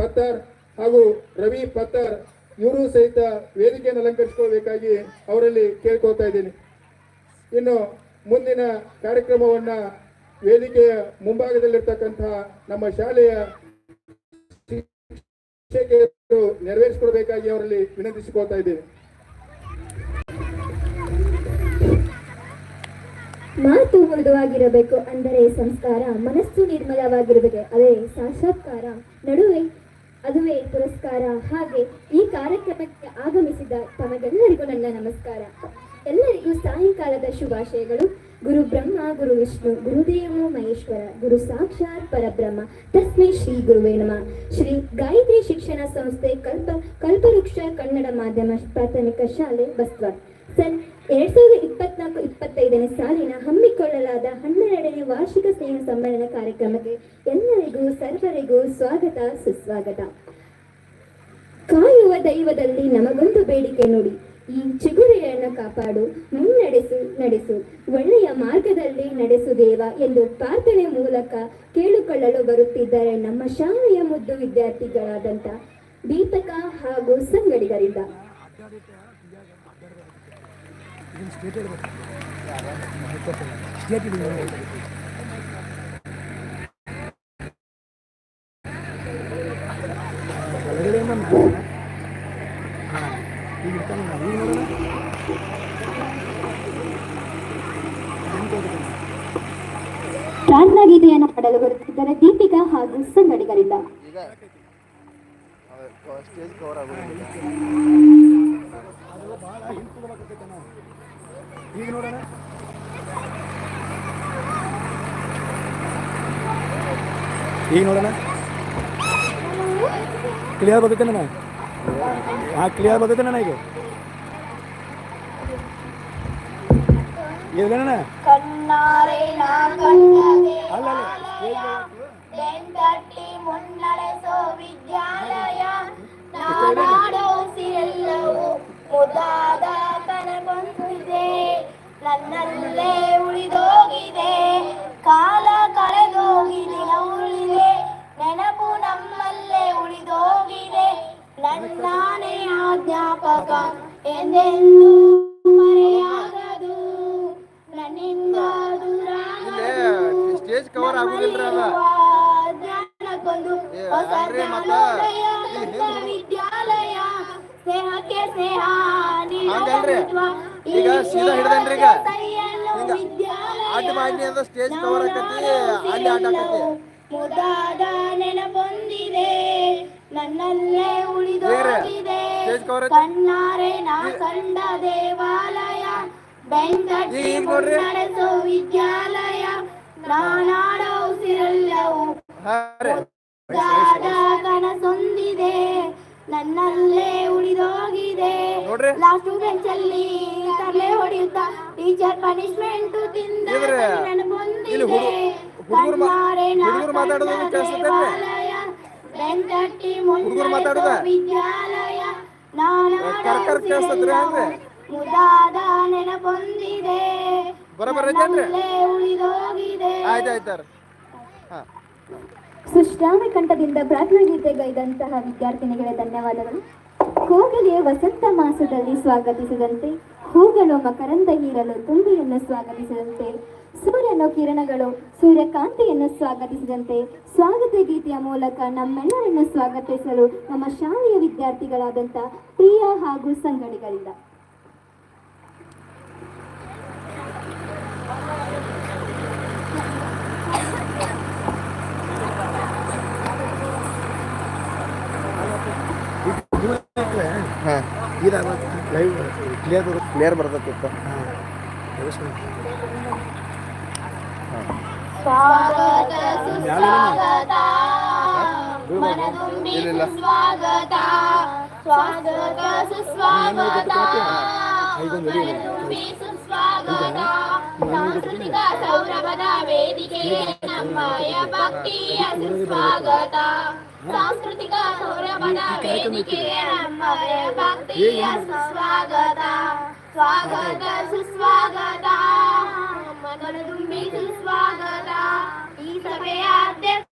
ಪತ್ತರ್ ಹಾಗೂ ರವಿ ಪತ್ತರ್ ಇವರು ಸಹಿತ ವೇದಿಕೆಯನ್ನು ಅಲಂಕರಿಸಿಕೊಳ್ಬೇಕಾಗಿ ಅವರಲ್ಲಿ ಕೇಳ್ಕೊಳ್ತಾ ಇದ್ದೀನಿ. ಇನ್ನು ಮುಂದಿನ ಕಾರ್ಯಕ್ರಮವನ್ನ ವೇದಿಕೆಯ ಮುಂಭಾಗದಲ್ಲಿರ್ತಕ್ಕಂತಹ ನಮ್ಮ ಶಾಲೆಯ ಶಿಕ್ಷಕಿಯರು ನೆರವೇರಿಸಿಕೊಡ್ಬೇಕಾಗಿ ಅವರಲ್ಲಿ ವಿನಂತಿಸಿಕೊಳ್ತಾ ಇದ್ದೀನಿ. ಮಾತು ಮೃದುವಾಗಿರಬೇಕು ಅಂದರೆ ಸಂಸ್ಕಾರ, ಮನಸ್ಸು ನಿರ್ಮಲವಾಗಿರಬೇಕು ಅದೇ ಸಾಕ್ಷಾತ್ಕಾರ. ನಡುವೆ ಅದುವೇ ಪುರಸ್ಕಾರ. ಹಾಗೆ ಈ ಕಾರ್ಯಕ್ರಮಕ್ಕೆ ಆಗಮಿಸಿದ ತಮಗೆಲ್ಲರಿಗೂ ನನ್ನ ನಮಸ್ಕಾರ. ಎಲ್ಲರಿಗೂ ಸಾಯಂಕಾಲದ ಶುಭಾಶಯಗಳು. ಗುರು ಬ್ರಹ್ಮ, ಗುರು ವಿಷ್ಣು, ಗುರುದೇವೋ ಮಹೇಶ್ವರ, ಗುರು ಸಾಕ್ಷಾತ್ ಪರಬ್ರಹ್ಮ. ತಸ್ಮೈ ಶ್ರೀ ಗುರುವೇ ನಮಃ. ಶ್ರೀ ಗಾಯತ್ರಿ ಶಿಕ್ಷಣ ಸಂಸ್ಥೆ ಕಲ್ಪ, ಕಲ್ಪವೃಕ್ಷ ಕನ್ನಡ ಮಾಧ್ಯಮ ಪ್ರಾಥಮಿಕ ಶಾಲೆ ಬಸ್ವ. ಸನ್ ಎರಡ್ ಸಾವಿರದ ಇಪ್ಪತ್ನಾಲ್ಕು, ಇಪ್ಪತ್ತೈದನೇ ಸಾಲಿನ ಹಮ್ಮಿಕೊಳ್ಳಲಾದ ಹನ್ನೆರಡನೇ ವಾರ್ಷಿಕ ಸ್ನೇಹ ಸಮ್ಮೇಳನ ಕಾರ್ಯಕ್ರಮಕ್ಕೆ ಎಲ್ಲರಿಗೂ, ಸರ್ವರಿಗೂ ಸ್ವಾಗತ, ಸುಸ್ವಾಗತ. ಕಾಯುವ ದೈವದಲ್ಲಿ ನಮಗೊಂದು ಬೇಡಿಕೆ ನೋಡಿ. ಈ ಚಿಗುರೆಯನ್ನು ಕಾಪಾಡು, ಮುನ್ನಡೆಸು, ನಡೆಸು. ಒಳ್ಳೆಯ ಮಾರ್ಗದಲ್ಲಿ ನಡೆಸು ದೇವ ಎಂದು ಪ್ರಾರ್ಥನೆ ಮೂಲಕ ಕೇಳಿಕೊಳ್ಳಲು ಬರುತ್ತಿದ್ದಾರೆ ನಮ್ಮ ಶಾಲೆಯ ಮುದ್ದು ವಿದ್ಯಾರ್ಥಿಗಳಾದಂಥ ದೀಪಕ ಹಾಗೂ ಸಂಗಡಿಗರಿಂದ. ಈಗ ನೋಡೋಣ ಪ್ರಾರ್ಥನಾ ಗೀತೆಯನ್ನು ಹಾಡಲು ಬರುತ್ತಿದ್ದಾರೆ ದೀಪಿಕಾ ಹಾಗೂ ಸಂಗಡಿಗರಿಂದ ಸ್ಟೇಜ್ ಕವರ್ ಆಗೋದಿಲ್ಲ. ಅದೆಲ್ಲ ಭಾಳ ಹಿಂದೆ ಕೊಡ್ಬೇಕಾಗ್ತೈತೆ ನಾವು ಈಗ ನೋಡೋಣ. ಈಗ ನೋಡೋಣ. ಕ್ಲಿಯರ್ ಬರ್ತೈತೆ ನಾನು ಹಾಂ ಕ್ಲಿಯರ್ ಬರ್ತೈತೆ ನಾನು ಈಗ. ಇಲ್ಲ ಅಲ್ಲ ಅಲ್ಲ ನನ್ನಲ್ಲೇ ಉಳಿದೋಗಿದೆ ಕಾಲ ಕಳೆದೋಗಿ ದಿನ ಉಳಿದೆ. ನೆನಪು ನಮ್ಮಲ್ಲೇ ಉಳಿದೋಗಿದೆ ನನ್ನಾನೇ ಅಧ್ಯಾಪಕ ಎಂದೆಂದೂ ಮರೆಯಾಗದು. ನನ್ನಿಂದ ಸ್ಟೇಜ್ ಕವರ್ ಆಗೋದಿಲ್ರಿ ಅದ. ಜ್ಞಾನಕ್ಕೊಂದು ಹೊಸ ಜ್ಞಾನೋದಯ ವಿದ್ಯಾಲಯ ಸ್ನೇಹಕ್ಕೆ ಸ್ನೇಹ ನೀಡುವ. ಈಗ ಸೀದಾ ಹಿಡ್ದೇನ್ರಿ ಈಗ. ಹಿಂಗ ವಿದ್ಯಾಲಯ. ಮಾಡಿ ಅಂದ್ರೆ ಸ್ಟೇಜ್ ಕವರ್ ಆಕತಿ ಅಲ್ಲಿ ಆಟ ಆಕತಿ. ಮುದಾದ ನೆನಪೊಂದಿದೆ. ನನ್ನಲ್ಲೇ ಉಳಿದೋಗಿದೆ. ಕಣ್ಣಾರೆ ನಾ ಕಂಡ ದೇವಾಲಯ ಬೆಂಕಟ್ಟಿ ನಡೆಸೋ ವಿದ್ಯಾಲಯ ನಾನಾಡೋ ಉಸಿರೆಲ್ಲವೂ ಕನಸೊಂದಿದೆ. ನನ್ನಲ್ಲೇ ಉಳಿದೋಗಿದೆ. ಲಾಸ್ಟ್ ಬೆಂಚ್ ಅಲ್ಲಿ ತಲೆ ಹೊಡೆಯುತ್ತಾ ಟೀಚರ್ ಪನಿಷ್ಮೆಂಟ್ ತಿಂದ. ನೆನಪೊಂದಿದೆ. ಕಣ್ಣಾರೆ ಬೆಂಕಟ್ಟಿ ಹುಡುಗ್ರು ವಿದ್ಯಾಲಯ ಹಂಗೆ? ಮುದಾದ ನೆನಪೊಂದಿದೆ? ನನ್ನಲ್ಲೇ ಉಳಿದೋಗಿದೆ ಆಯ್ತು ಆಯ್ತಾರ ಹಾಂ ಸುಶ್ರಾವ್ಯ ಕಂಠದಿಂದ ಪ್ರಾರ್ಥನಾ ಗೀತೆಗೈದಂತಹ ವಿದ್ಯಾರ್ಥಿನಿಗಳ ಧನ್ಯವಾದಗಳು. ಕೋಗಿಲೆಯ ವಸಂತ ಮಾಸದಲ್ಲಿ ಸ್ವಾಗತಿಸಿದಂತೆ ಹೂಗಳು ಮಕರಂದ ಹೀರಲು ತುಂಬಿಯನ್ನು ಸ್ವಾಗತಿಸಿದಂತೆ, ಸೂರ್ಯನ ಕಿರಣಗಳು ಸೂರ್ಯಕಾಂತಿಯನ್ನು ಸ್ವಾಗತಿಸಿದಂತೆ, ಸ್ವಾಗತ ಗೀತೆಯ ಮೂಲಕ ನಮ್ಮೆಲ್ಲರನ್ನು ಸ್ವಾಗತಿಸಲು ನಮ್ಮ ಶಾಲೆಯ ವಿದ್ಯಾರ್ಥಿಗಳಾದಂಥ ಪ್ರಿಯ ಹಾಗೂ ಸಂಗಡಿಗರಿಂದ ಹಾಂ ಇದಾಗ ಲೈವ್ ಕ್ಲಿಯರ್ ಬರುತ್ತೆ ಕ್ಲಿಯರ್ ಬರ್ತೈತಿತ್ತ ಸ್ವಾಗತ ಸುಸ್ವಾಗತ. ಮನದುಂಬಿ ಇಲ್ಲಿಲ್ಲ. ಸ್ವಾಗತ ಸ್ವಾಗತ ಸುಸ್ವಾಗತ. ಐದೊಂದು ಅಡಿ ಇದೆ. ಮನದುಂಬಿ ಸುಸ್ವಾಗತ ಸಾಂಸ್ಕೃತಿಕ ಸೌರಭದ ವೇದಿಕೆಗೆ ನಮ್ಮಯ ಭಕ್ತಿಯ ಸುಸ್ವಾಗತ ಸಾಂಸ್ಕೃತಿಕ ಸೌರಭದ ವೇದಿಕೆಗೆ ನಮ್ಮಯ ಭಕ್ತಿಯ ಸುಸ್ವಾಗತ ಸ್ವಾಗತ ಸುಸ್ವಾಗತ ಮನದುಂಬಿ ಸುಸ್ವಾಗತ ಈ ಸಭೆಯ ಅಧ್ಯಕ್ಷರಿಗೆ